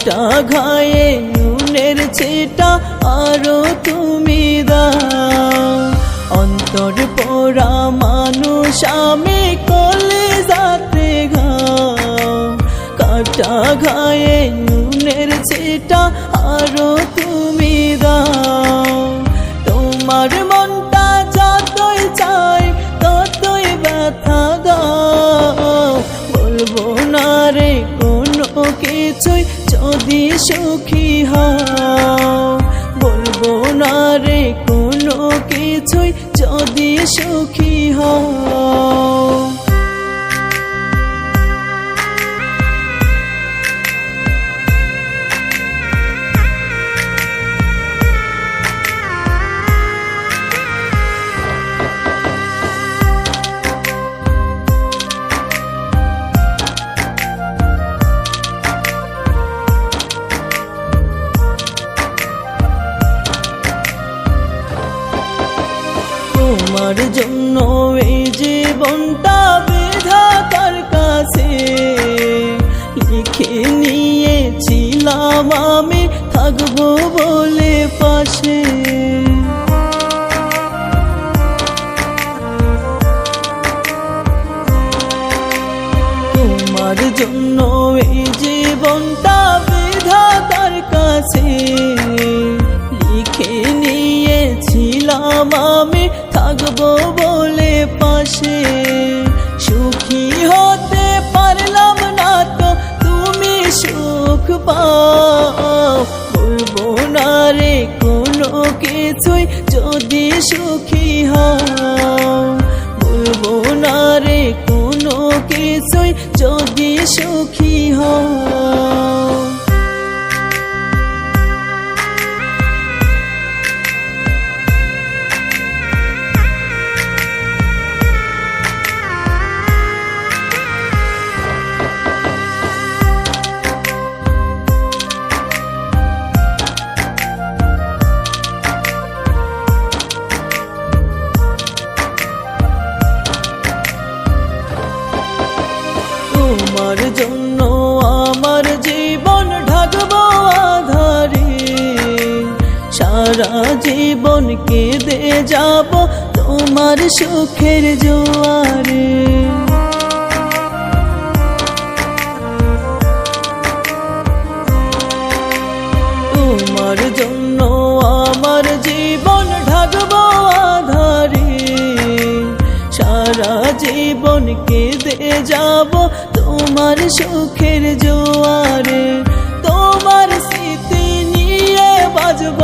কাটা ঘায়ে নুনের ছেটা আরও তুমি দাও। অন্তর পোড়া মানুষ আমি কলে যাতে ঘাম কাটা ঘায়ে সুখী হও। বলব না রে কোনো কিছুই যদি সুখী হও। নিয়েছিলাম আমি সুখী হও। না রে কোনো কিছুই যদি সুখী হও। যাব তোমার সুখের জোয়ারে। তোমার জন্য আমার জীবন ঢাকবো আধারে। সারা জীবন কেঁদে যাব তোমার সুখের জোয়ারে। তোমার স্মৃতি নিয়ে বাজব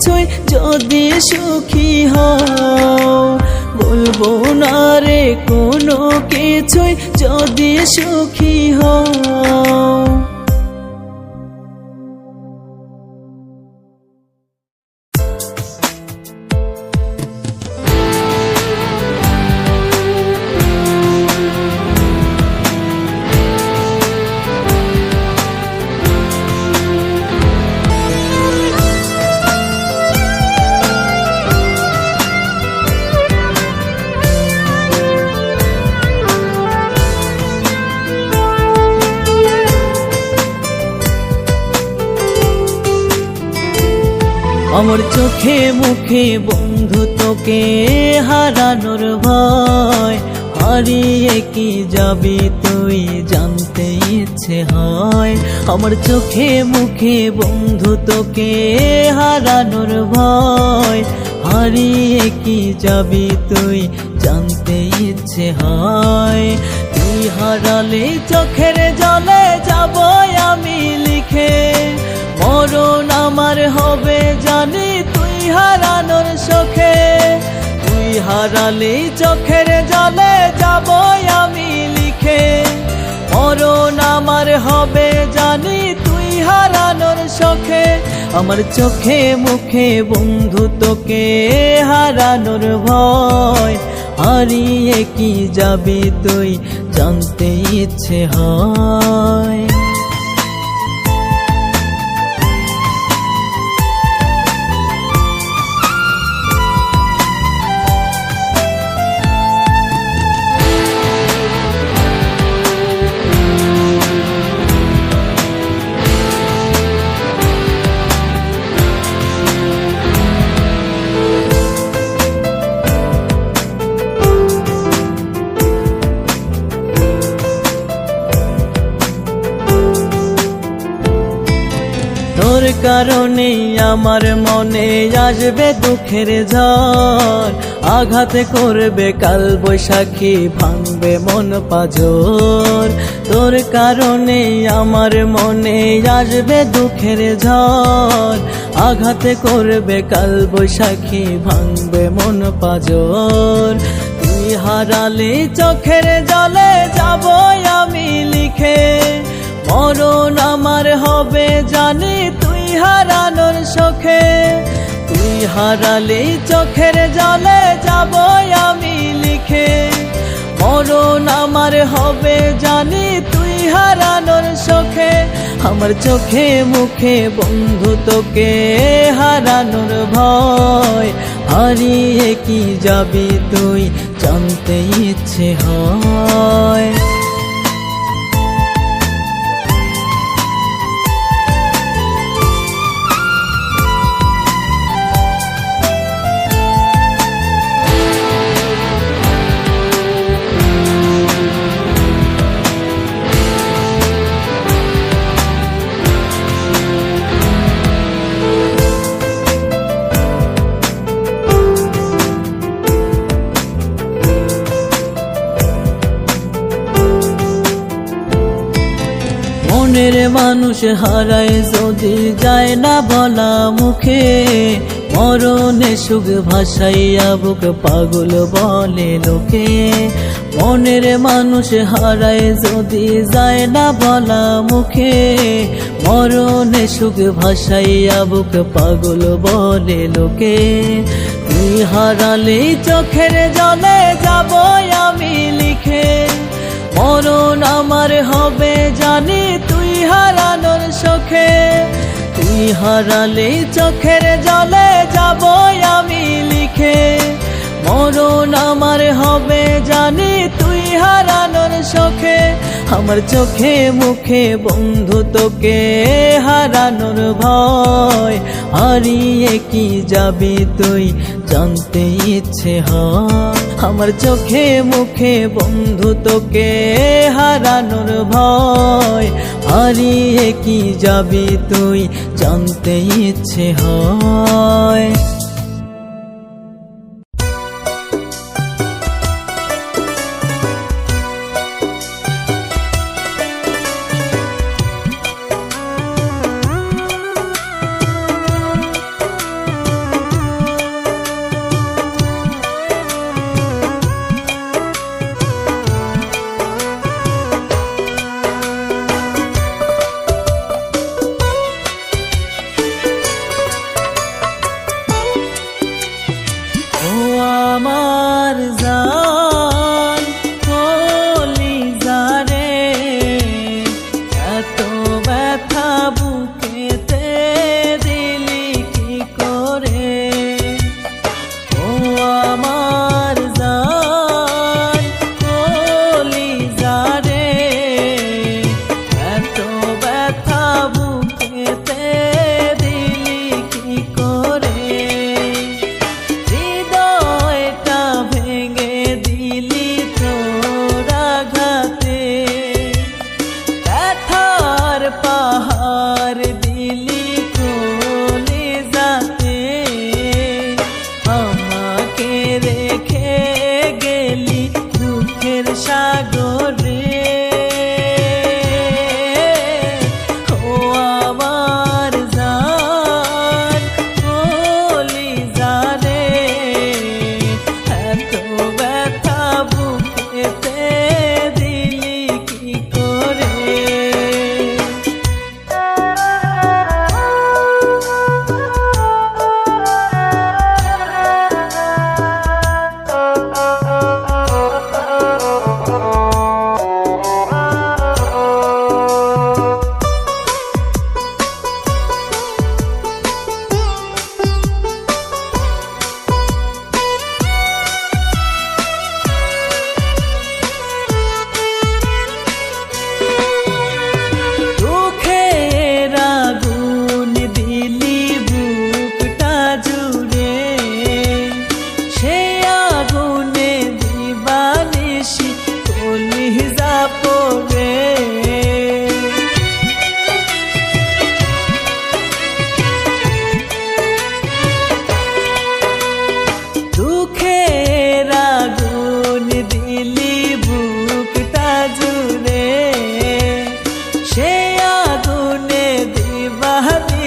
কিছুই যদি সুখী হও বলব না রে কোনো কিছুই। যদি সুখী হও আমার চোখে মুখে বন্ধু তোকে হারানোর ভয়। হারিয়ে কি যাবি তুই জানতে ইচ্ছে হয়। আমার চোখে মুখে বন্ধু তোকে হারানোর ভয়। হারিয়ে কি যাবি তুই জানতে ইচ্ছে হয়। তুই হারালে চোখের জলে যাব আমি লিখে। মরণ আমার হবে, জানি তুই হারানোর শোকে। তুই হারালে চোখের জলে যাব আমি লিখে। মরণ আমার হবে, জানি তুই হারানোর শোকে। আমার চোখে মুখে বন্ধু তোকে হারানোর ভয়। হারিয়ে কি যাবি তুই, জানতে ইচ্ছে হয়। কারণে আমার মনে আসবে দুঃখের ঝড়। আঘাত করবে কাল বৈশাখী, ভাঙবে মন পাজর তোর কারণে আমার মনে আসবে দুঃখের ঝড়। আঘাত করবে কাল বৈশাখী, ভাঙবে মন পাজর তুই হারালে চোখের জলে যাব আমি লিখে। মরণ আমার হবে জানি হারানোর শোকে, তুই হারালে চোখের জলে যাব আমি লিখে। মরণ আমার হবে জানি, তুই হারানোর শোকে। আমার চোখে মুখে বন্ধু তোকে, হারানোর ভয়। হারিয়ে কি যাবি তুই, জানতে ইচ্ছে হয়। মানুষ হারায় যদি যায় না বলা মুখে, মরণে সুখ ভাসাইয়া বুক পাগল বলে লোকে। মনের মানুষ হারায় যদি যায় না বলা মুখে, মরণে সুখ ভাসাইয়া বুক পাগল বলে লোকে। তুই হারালে চোখের জলে যাব আমি লিখে। মরণ আমার হবে জানি তুই হারানোর শোকে, তুই হারালে চোখের জলে যাব আমি লিখে। মরণ আমার হবে জানি তুই হারানোর শোকে, আমার চোখে মুখে বন্ধু তোকে হারানোর ভয়। হারিয়ে কি যাবি তুই জানতে ইচ্ছে হয়? আমার চোখে মুখে বন্ধু তোকে হারানোর ভয়। হারিয়ে কি যাবি তুই? জানতে ইচ্ছে হয়।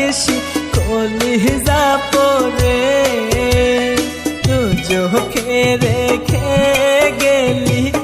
ভালোবেসি কলি পরে তু চোখে রেখে গেলি।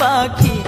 পাখি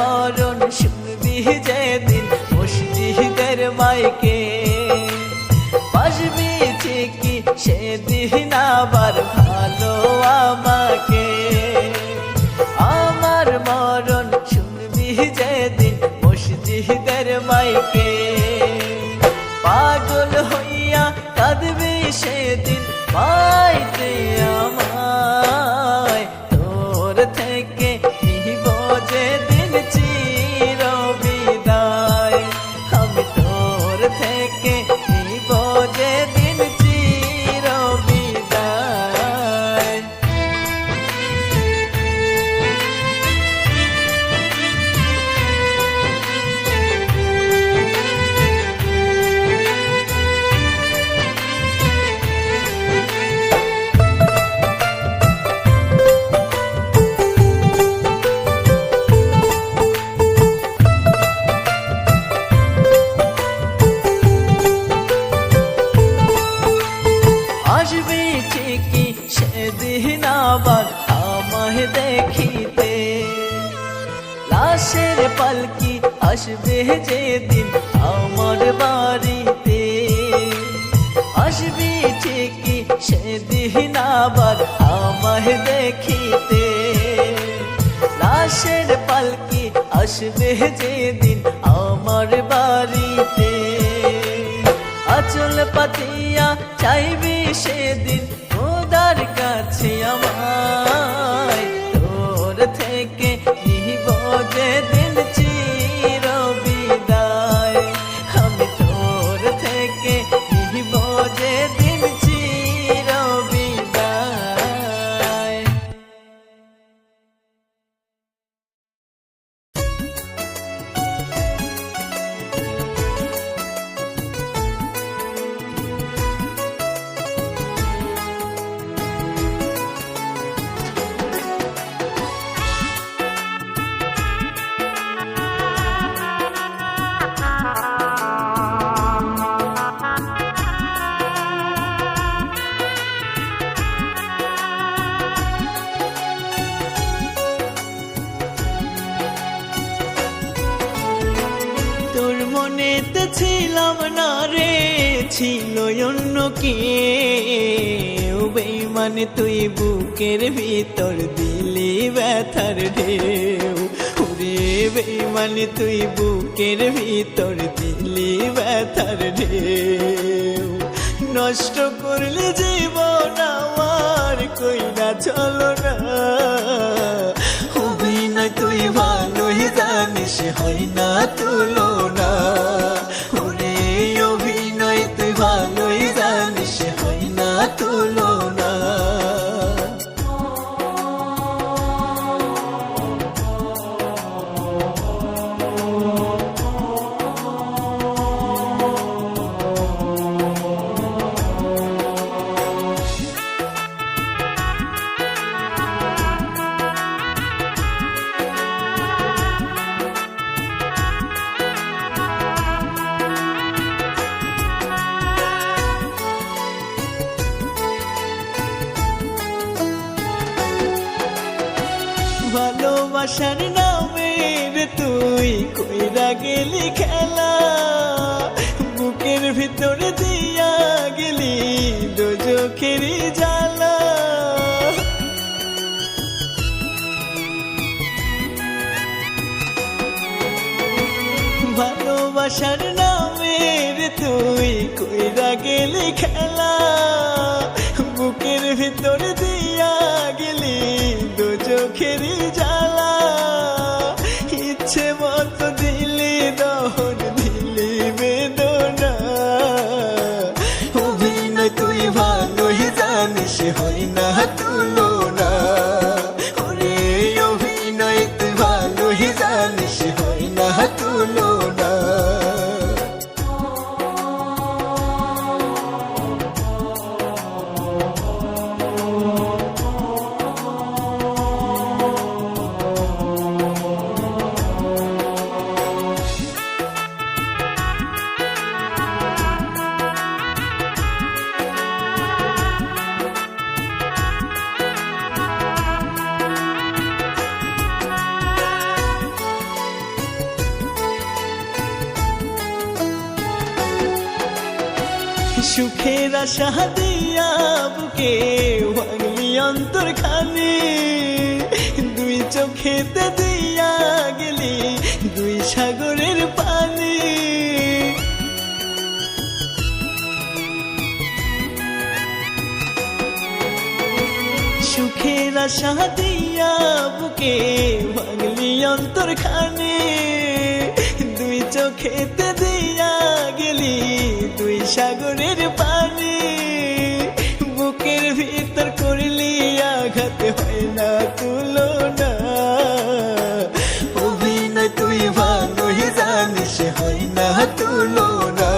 মরণ শুনবি যেদিন মসজিদের মাইকে। বাসবি ঠিকই সেদিন আবার বাড়িতে আসবি ঠিকই সেদিন আবার আমায় দেখিতে। লাশের পালকি আসবে যেদিন আমার বাড়িতে। আচল পাতিয়া চাইবি সেদিন ওদার কাছে আমায় বেইমানে তুই বুকের ভিতর দিলি ব্যথার ঢেউ। ওরে বেইমানে, তুই বুকের ভিতর দিলি ব্যথার ঢেউ। নষ্ট করলে জীবন আমার, কইরা চলো না। অভিনয় তুই ভালোই জানিস, হয় না তুলনা। ওরে অভিনয় তুই ভালোই জানিস, হয় না তুলনা। ভালোবাসার নামের তুই কইরা গেলি খেলা। বুকের ভিতর দিয়া গেলি দু চোখের জ্বালা আশা দিয়া বুকে ভাঙলি অন্তর খানি দুই চোখেতে দিয়া গেলি দুই সাগরের পানি। সুখের আশা বুকে ভাঙলি অন্তর খানি দুই চোখেতে দিয়া গেলি দুই সাগরের হয় না তুলনা। অভিনয় তুই ভালো জানিস হয় না তুলনা।